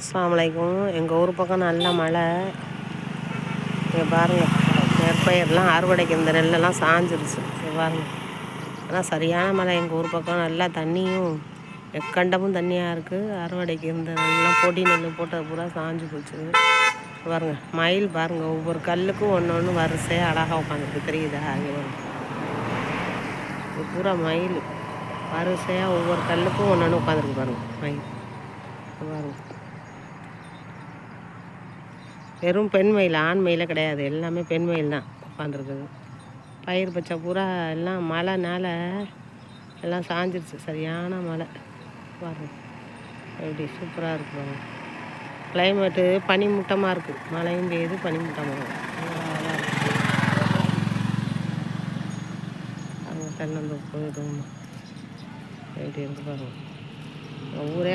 அஸ்லாமலைக்கும் எங்கள் ஊர் பக்கம் நல்ல மழை. இங்கே பாருங்கள் நெற்பயிரெலாம் அறுவடைக்கு இந்த நெல்லெல்லாம் சாஞ்சிருச்சு. பாருங்கள் ஆனால் சரியான மழை. எங்கள் ஊர் பக்கம் நல்லா தண்ணியும் எக்கண்டமும் தண்ணியாக இருக்குது அறுவடைக்கு இந்த நெல்லாம் பொடி நெல் போட்டது பூரா சாஞ்சு போச்சு. பாருங்கள் மயில் பாருங்கள் ஒவ்வொரு கல்லுக்கும் ஒன்று ஒன்று வரிசையாக அழகாக உட்காந்துருக்கு. தெரியுதா? இது பூரா மயில். வரிசையாக ஒவ்வொரு கல்லுக்கும் ஒன்று ஒன்று உட்காந்துருக்கு பாருங்கள் மயில். பாருங்க. வெறும் பெண் மயில் ஆண் மயில கிடையாது. எல்லாமே பெண் மயில் தான் உட்காந்துருக்குது பயிர் பச்சை பூரா எல்லாம் மழைனால எல்லாம் சாஞ்சிருச்சு. சரியான மழை. பாருங்க. எப்படி சூப்பராக இருக்கு பாருங்க. கிளைமேட்டு பனிமூட்டமாக இருக்குது மழையும் பெய்யுது பனிமூட்டமாக இருக்கும் அங்கே தென்னந்தோப்பு இதுவும் எப்படி இருக்கு பாருங்க. ஊரே